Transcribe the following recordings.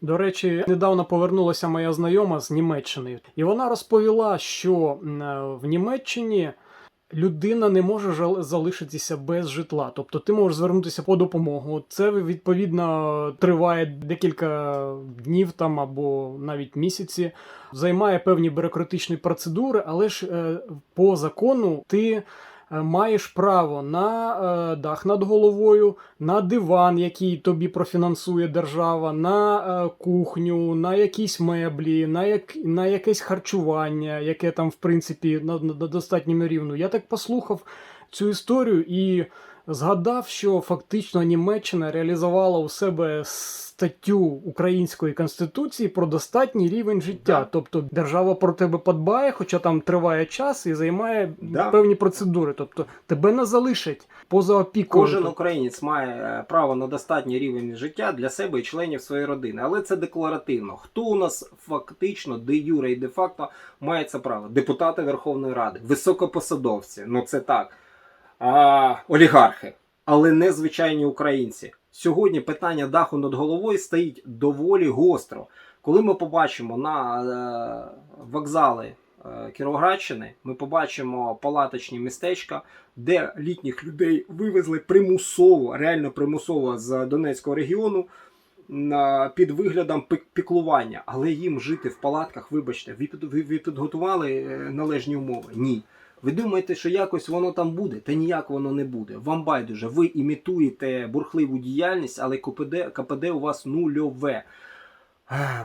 До речі, недавно повернулася моя знайома з Німеччини, і вона розповіла, що е, в Німеччині людина не може залишитися без житла. Тобто ти можеш звернутися по допомогу. Це відповідно триває декілька днів там або навіть місяці, займає певні бюрократичні процедури, але ж е, по закону ти. Е, Маєш право на е, дах над головою, на диван, який тобі профінансує держава, на е, кухню, на якісь меблі, на, як, на якесь харчування, яке там, в принципі, на, на достатньому рівну. Я так послухав цю історію і згадав, що фактично Німеччина реалізувала у себе статтю української конституції про достатній рівень життя. Да. Тобто держава про тебе подбає, хоча там триває час і займає Да. певні процедури. Тобто тебе не залишать поза опікою. Кожен українець має е, право на достатній рівень життя для себе і членів своєї родини, але це декларативно. Хто у нас фактично, де юре і де факто має це право? Депутати Верховної Ради, високопосадовці, ну це так, а, олігархи, але не звичайні українці. Сьогодні питання даху над головою стоїть доволі гостро. Коли ми побачимо на е, вокзали е, Кіровоградщини, ми побачимо палаточні містечка, де літніх людей вивезли примусово, реально примусово з Донецького регіону під виглядом піклування. Але їм жити в палатках, вибачте, ви, ви, ви підготували е, належні умови? Ні. Ви думаєте, що якось воно там буде? Та ніяк воно не буде. Вам байдуже, ви імітуєте бурхливу діяльність, але КПД, КПД у вас нульове.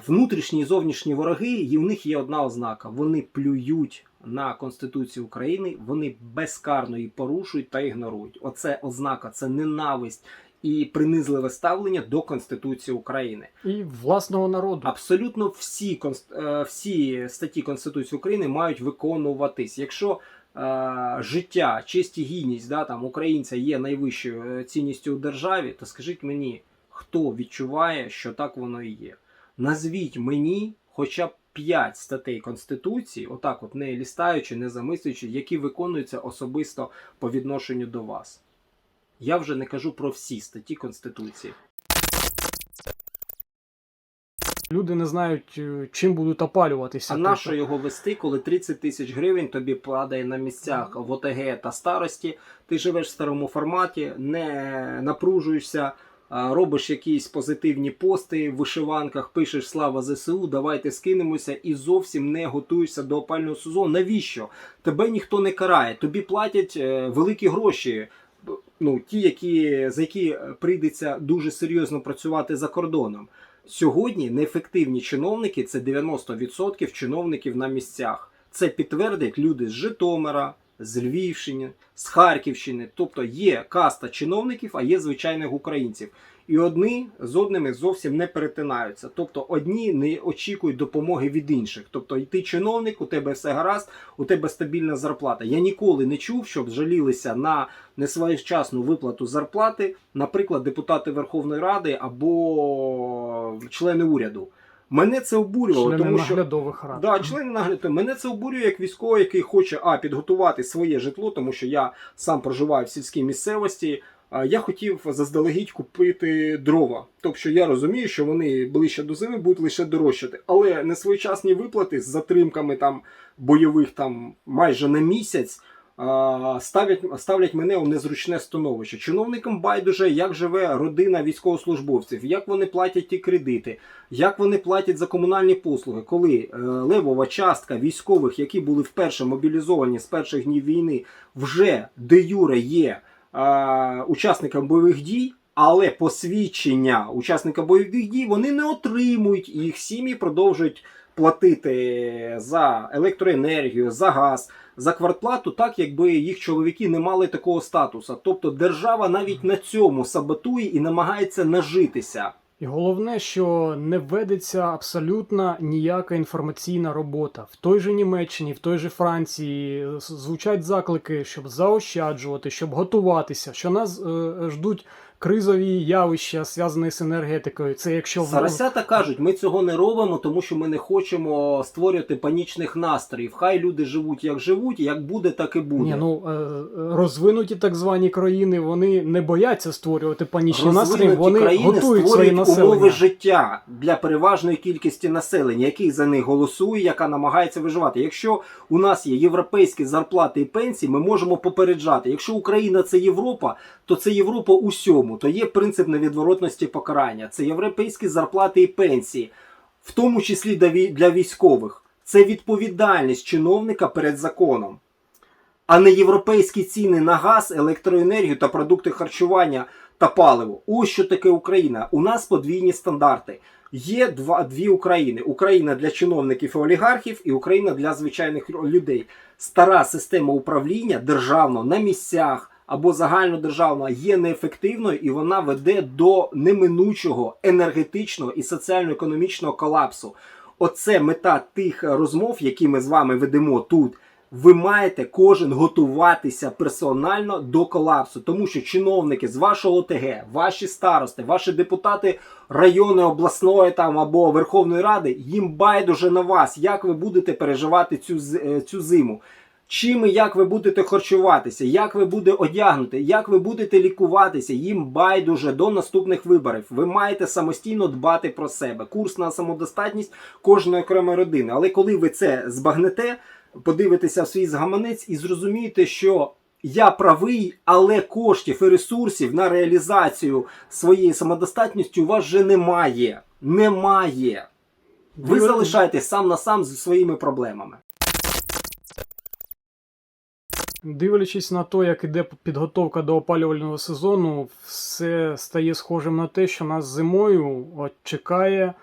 Внутрішні і зовнішні вороги, і в них є одна ознака: вони плюють на Конституцію України, вони безкарно її порушують та ігнорують. Оце ознака, це ненависть і принизливе ставлення до Конституції України. і власного народу. Абсолютно всі, е, всі статті Конституції України мають виконуватись. Якщо е, життя, честь і гідність да, там, українця є найвищою е, цінністю у державі, то скажіть мені, хто відчуває, що так воно і є? Назвіть мені хоча б 5 статей Конституції, отак, от не лістаючи, не замислюючи, які виконуються особисто по відношенню до вас. Я вже не кажу про всі статті Конституції. Люди не знають, е, чим будуть опалюватися. А Тобто, на що його вести, коли 30 тисяч гривень тобі падає на місцях в ОТГ та старості? Ти живеш в старому форматі, не напружуєшся, робиш якісь позитивні пости в вишиванках, пишеш слава ЗСУ, давайте скинемося і зовсім не готуєшся до опального сезону. Навіщо? Тебе ніхто не карає, тобі платять е, великі гроші. Ну, ті, які, за які прийдеться дуже серйозно працювати за кордоном. Сьогодні неефективні чиновники це 90% чиновників на місцях. Це підтвердять люди з Житомира, з Львівщини, з Харківщини. Тобто є каста чиновників, а є звичайних українців. І одні з одними зовсім не перетинаються. Тобто одні не очікують допомоги від інших. Тобто, і ти чиновник, у тебе все гаразд, у тебе стабільна зарплата. Я ніколи не чув, щоб жалілися на несвоєчасну виплату зарплати, наприклад, депутати Верховної Ради або члени уряду. Мене це обурювало, члени тому що наглядових рад. Да, члени нагляду. Мене це обурює як військовий, який хоче а підготувати своє житло, тому що я сам проживаю в сільській місцевості. Я хотів заздалегідь купити дрова. Тобто я розумію, що вони ближче до зими будуть лише дорожчати. Але несвоєчасні виплати з затримками там бойових там майже на місяць. Ставлять, ставлять мене у незручне становище. Чиновникам байдуже, як живе родина військовослужбовців, як вони платять ті кредити, як вони платять за комунальні послуги, коли е, левова частка військових, які були вперше мобілізовані з перших днів війни, вже де юре є учасникам бойових дій. Але посвідчення учасника бойових дій вони не отримують, і їх сім'ї продовжують платити за електроенергію, за газ, за квартплату, так якби їх чоловіки не мали такого статусу. Тобто держава навіть на цьому саботує і намагається нажитися. І головне, що не ведеться абсолютно ніяка інформаційна робота. В той же Німеччині, в той же Франції звучать заклики, щоб заощаджувати, щоб готуватися, що нас е, ждуть кризові явища, зв'язані з енергетикою. Це якщо Сарасята кажуть, ми цього не робимо, тому що ми не хочемо створювати панічних настроїв. Хай люди живуть як живуть, як буде, так і буде. Ні, ну е, розвинуті так звані країни, вони не бояться створювати панічні настрої, вони країни готують створюють населення. умови життя для переважної кількості населення, який за них голосує, яка намагається виживати. Якщо у нас є європейські зарплати і пенсії, ми можемо попереджати. Якщо Україна це Європа, то це Європа усьому. То є принцип невідворотності покарання. Це європейські зарплати і пенсії, в тому числі для військових. Це відповідальність чиновника перед законом. А не європейські ціни на газ, електроенергію та продукти харчування та паливо. Ось що таке Україна. У нас подвійні стандарти. Є два, дві України: Україна для чиновників і олігархів, і Україна для звичайних людей. Стара система управління державно на місцях або загальнодержавна є неефективною і вона веде до неминучого енергетичного і соціально-економічного колапсу. Оце мета тих розмов, які ми з вами ведемо тут. Ви маєте кожен готуватися персонально до колапсу, тому що чиновники з вашого ОТГ, ваші старости, ваші депутати району, обласної там або Верховної Ради, їм байдуже на вас, як ви будете переживати цю, е, цю зиму. Чим і як ви будете харчуватися, як ви будете одягнути, як ви будете лікуватися, їм байдуже до наступних виборів. Ви маєте самостійно дбати про себе. Курс на самодостатність кожної окремої родини. Але коли ви це збагнете, подивитеся в свій згаманець і зрозумієте, що я правий, але коштів і ресурсів на реалізацію своєї самодостатності у вас вже немає. Немає. Ви залишаєтесь сам на сам зі своїми проблемами. Дивлячись на те, як іде підготовка до опалювального сезону, все стає схожим на те, що нас зимою чекає е,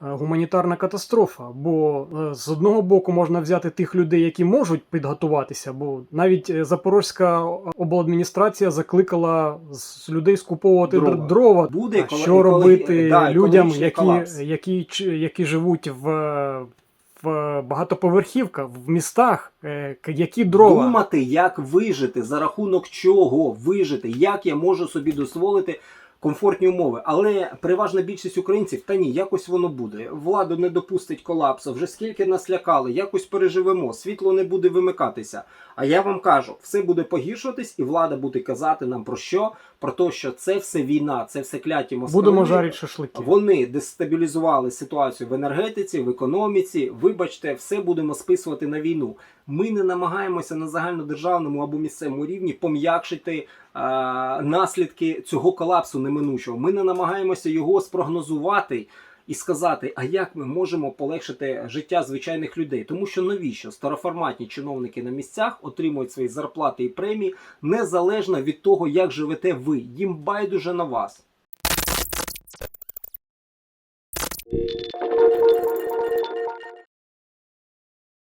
гуманітарна катастрофа. Бо е, з одного боку можна взяти тих людей, які можуть підготуватися, бо навіть е, Запорозька обладміністрація закликала людей скуповувати Дрова. дрова. Буде що екологі- робити да, людям, які, які, які живуть в, в багатоповерхівках, в містах, е, які дрова. Думати, як вижити, за рахунок чого вижити, як я можу собі дозволити комфортні умови. Але переважна більшість українців, та ні, якось воно буде. Влада не допустить колапсу. Вже скільки нас лякали, якось переживемо, світло не буде вимикатися. А я вам кажу, все буде погіршуватись, і влада буде казати нам про що? Про те, що це все війна, це все кляті москалі. Будемо жарити шашлики. Вони дестабілізували ситуацію в енергетиці, в економіці. Вибачте, все будемо списувати на війну. Ми не намагаємося на загальнодержавному або місцевому рівні пом'якшити е, наслідки цього колапсу неминучого. Ми не намагаємося його спрогнозувати. І сказати, а як ми можемо полегшити життя звичайних людей, тому що навіщо староформатні чиновники на місцях отримують свої зарплати і премії незалежно від того, як живете ви. Їм байдуже на вас.